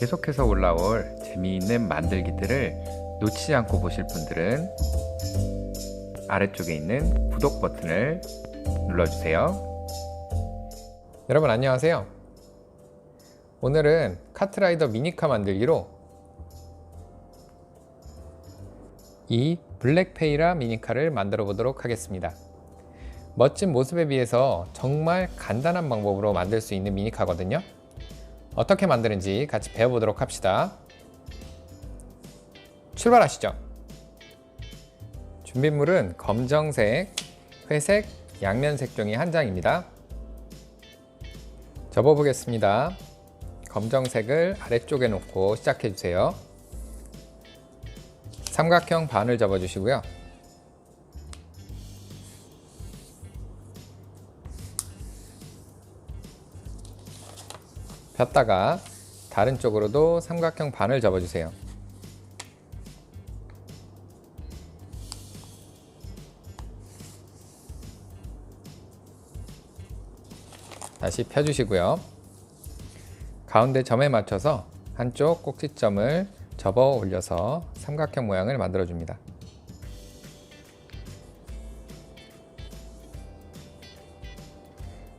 계속해서 올라올 재미있는 만들기들을 놓치지 않고 보실 분들은 아래쪽에 있는 구독 버튼을 눌러주세요. 여러분 안녕하세요. 오늘은 카트라이더 미니카 만들기로 이 블랙페이라 미니카를 만들어 보도록 하겠습니다. 멋진 모습에 비해서 정말 간단한 방법으로 만들 수 있는 미니카거든요. 어떻게 만드는지 같이 배워보도록 합시다. 출발하시죠. 준비물은 검정색, 회색, 양면색 종이 한 장입니다. 접어보겠습니다. 검정색을 아래쪽에 놓고 시작해 주세요. 삼각형 반을 접어주시고요. 폈다가 다른 쪽으로도 삼각형 반을 접어주세요. 다시 펴주시고요. 가운데 점에 맞춰서 한쪽 꼭지점을 접어 올려서 삼각형 모양을 만들어 줍니다.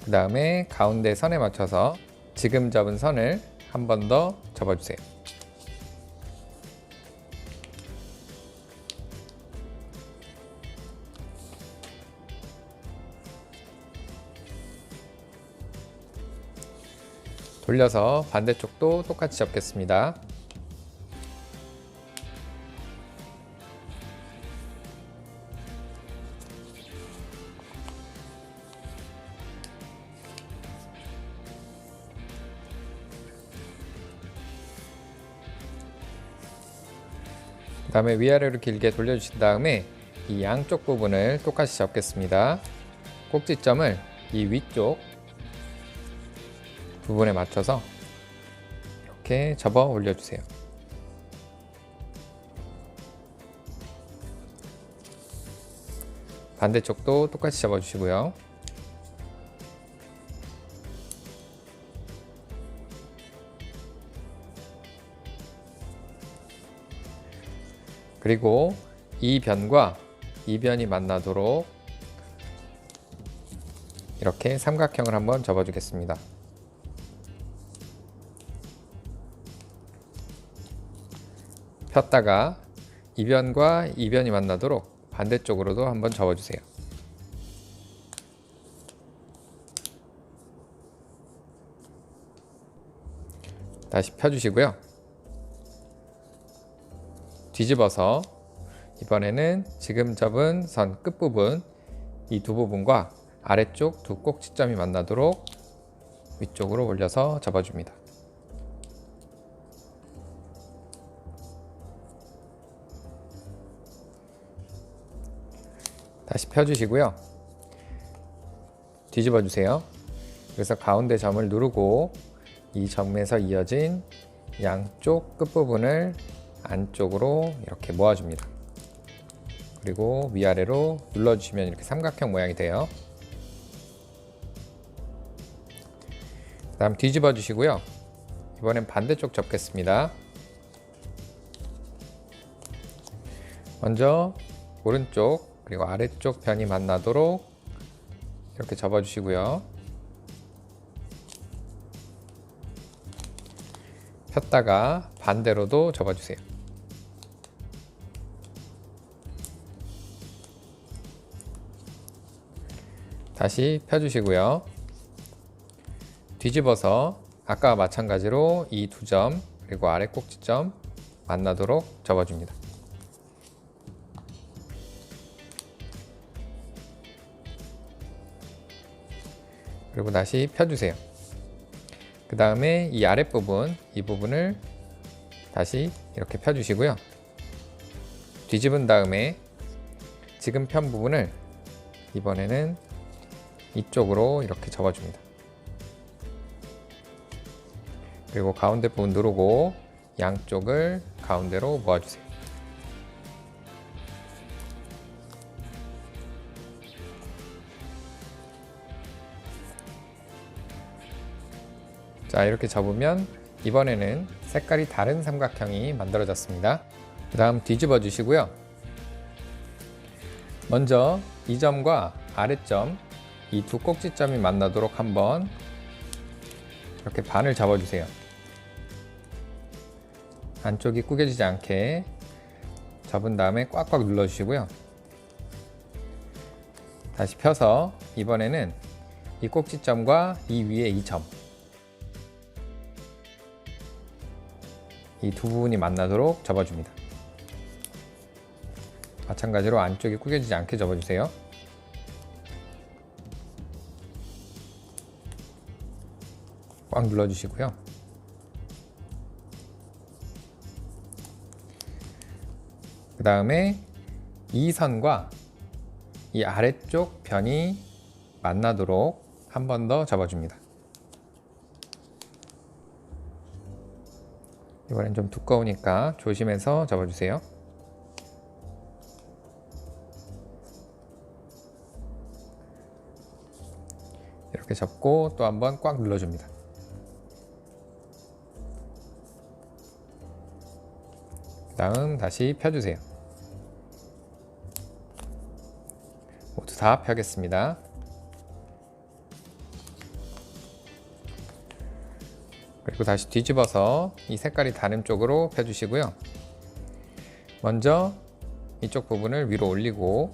그 다음에 가운데 선에 맞춰서 지금 접은 선을 한 번 더 접어주세요. 돌려서 반대쪽도 똑같이 접겠습니다. 다음에 위아래로 길게 돌려주신 다음에 이 양쪽 부분을 똑같이 접겠습니다. 꼭지점을 이 위쪽 부분에 맞춰서 이렇게 접어 올려주세요. 반대쪽도 똑같이 접어주시고요. 그리고 이 변과 이 변이 만나도록 이렇게 삼각형을 한번 접어주겠습니다. 폈다가 이 변과 이 변이 만나도록 반대쪽으로도 한번 접어주세요. 다시 펴주시고요. 뒤집어서 이번에는 지금 접은 선 끝부분 이 두 부분과 아래쪽 두 꼭지점이 만나도록 위쪽으로 올려서 접어줍니다. 다시 펴주시고요. 뒤집어 주세요. 그래서 가운데 점을 누르고 이 점에서 이어진 양쪽 끝부분을 안쪽으로 이렇게 모아줍니다. 그리고 위아래로 눌러주시면 이렇게 삼각형 모양이 돼요. 그 다음 뒤집어 주시고요. 이번엔 반대쪽 접겠습니다. 먼저 오른쪽 그리고 아래쪽 변이 만나도록 이렇게 접어 주시고요. 폈다가 반대로도 접어주세요. 다시 펴주시고요. 뒤집어서 아까와 마찬가지로 이 두 점 그리고 아래 꼭지점 만나도록 접어줍니다. 그리고 다시 펴주세요. 그 다음에 이 아랫부분, 이 부분을 다시 이렇게 펴주시고요. 뒤집은 다음에 지금 편 부분을 이번에는 이쪽으로 이렇게 접어줍니다. 그리고 가운데 부분 누르고 양쪽을 가운데로 모아주세요. 자 이렇게 접으면 이번에는 색깔이 다른 삼각형이 만들어졌습니다. 그 다음 뒤집어 주시고요. 먼저 이 점과 아래점 이 두 꼭지점이 만나도록 한번 이렇게 반을 접어주세요. 안쪽이 구겨지지 않게 접은 다음에 꽉꽉 눌러주시고요. 다시 펴서 이번에는 이 꼭지점과 이 위에 이 점, 이 두 부분이 만나도록 접어줍니다. 마찬가지로 안쪽이 구겨지지 않게 접어주세요. 꽉 눌러주시고요. 그 다음에 이 선과 이 아래쪽 변이 만나도록 한 번 더 접어줍니다. 이번엔 좀 두꺼우니까 조심해서 접어주세요. 이렇게 접고 또 한 번 꽉 눌러줍니다. 다음 다시 펴주세요. 모두 다 펴겠습니다. 그리고 다시 뒤집어서 이 색깔이 다른 쪽으로 펴주시고요. 먼저 이쪽 부분을 위로 올리고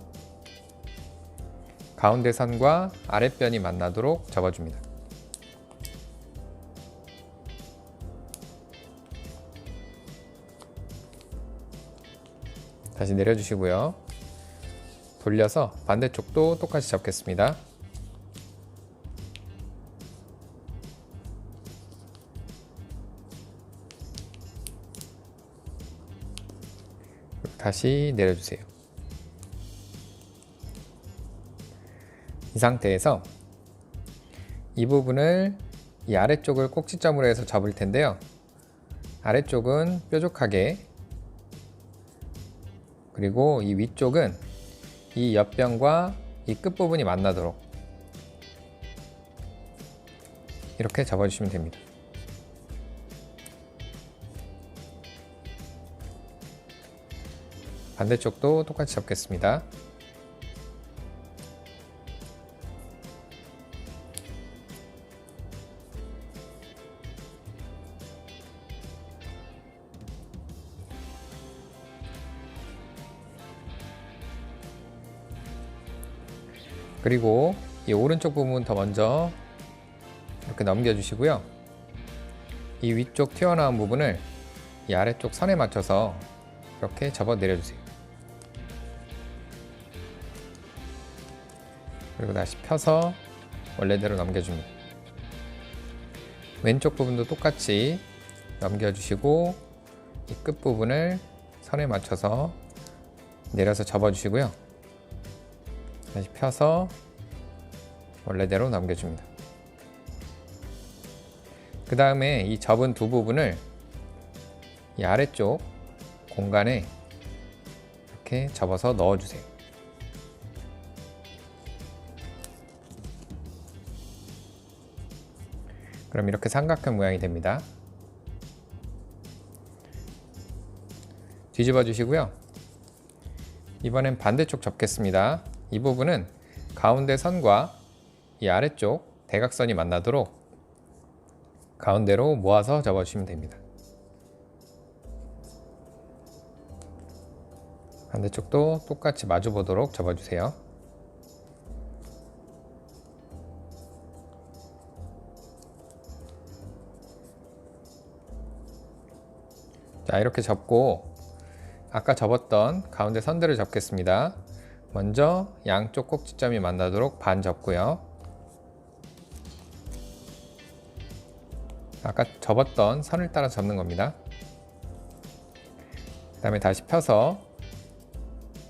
가운데 선과 아랫변이 만나도록 접어줍니다. 다시 내려주시고요. 돌려서 반대쪽도 똑같이 접겠습니다. 다시 내려주세요. 이 상태에서 이 부분을 이 아래쪽을 꼭지점으로 해서 접을 텐데요. 아래쪽은 뾰족하게 그리고 이 위쪽은 이 옆변과 이 끝부분이 만나도록 이렇게 접어주시면 됩니다. 반대쪽도 똑같이 접겠습니다. 그리고 이 오른쪽 부분 더 먼저 이렇게 넘겨주시고요. 이 위쪽 튀어나온 부분을 이 아래쪽 선에 맞춰서 이렇게 접어 내려주세요. 그리고 다시 펴서 원래대로 넘겨줍니다. 왼쪽 부분도 똑같이 넘겨주시고 이 끝부분을 선에 맞춰서 내려서 접어주시고요. 다시 펴서 원래대로 넘겨줍니다. 그 다음에 이 접은 두 부분을 이 아래쪽 공간에 이렇게 접어서 넣어주세요. 그럼 이렇게 삼각형 모양이 됩니다. 뒤집어 주시고요. 이번엔 반대쪽 접겠습니다. 이 부분은 가운데 선과 이 아래쪽 대각선이 만나도록 가운데로 모아서 접어주시면 됩니다. 반대쪽도 똑같이 마주 보도록 접어주세요. 자, 이렇게 접고 아까 접었던 가운데 선들을 접겠습니다. 먼저 양쪽 꼭지점이 만나도록 반 접고요. 아까 접었던 선을 따라 접는 겁니다. 그 다음에 다시 펴서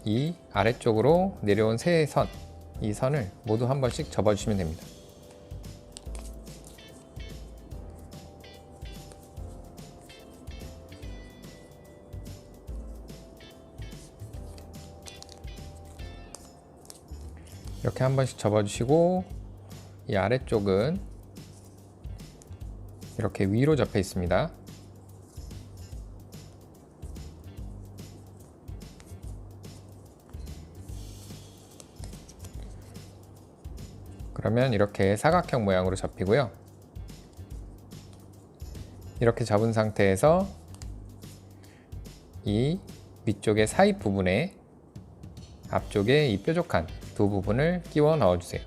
이 아래쪽으로 내려온 세 선, 이 선을 모두 한 번씩 접어주시면 됩니다. 이렇게 한 번씩 접어주시고 이 아래쪽은 이렇게 위로 접해 있습니다. 그러면 이렇게 사각형 모양으로 접히고요. 이렇게 접은 상태에서 이 위쪽의 사이 부분에 앞쪽에 이 뾰족한 두 부분을 끼워 넣어주세요.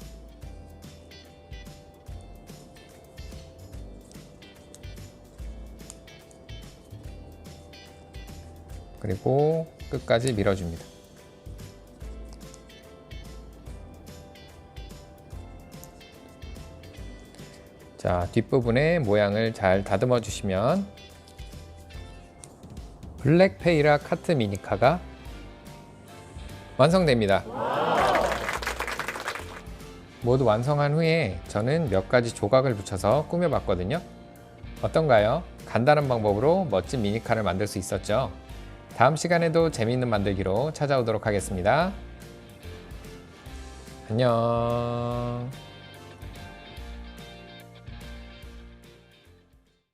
그리고 끝까지 밀어줍니다. 자, 뒷부분에 모양을 잘 다듬어 주시면 블랙페이라 카트 미니카가 완성됩니다. 모두 완성한 후에 저는 몇 가지 조각을 붙여서 꾸며봤거든요. 어떤가요? 간단한 방법으로 멋진 미니카를 만들 수 있었죠? 다음 시간에도 재미있는 만들기로 찾아오도록 하겠습니다. 안녕.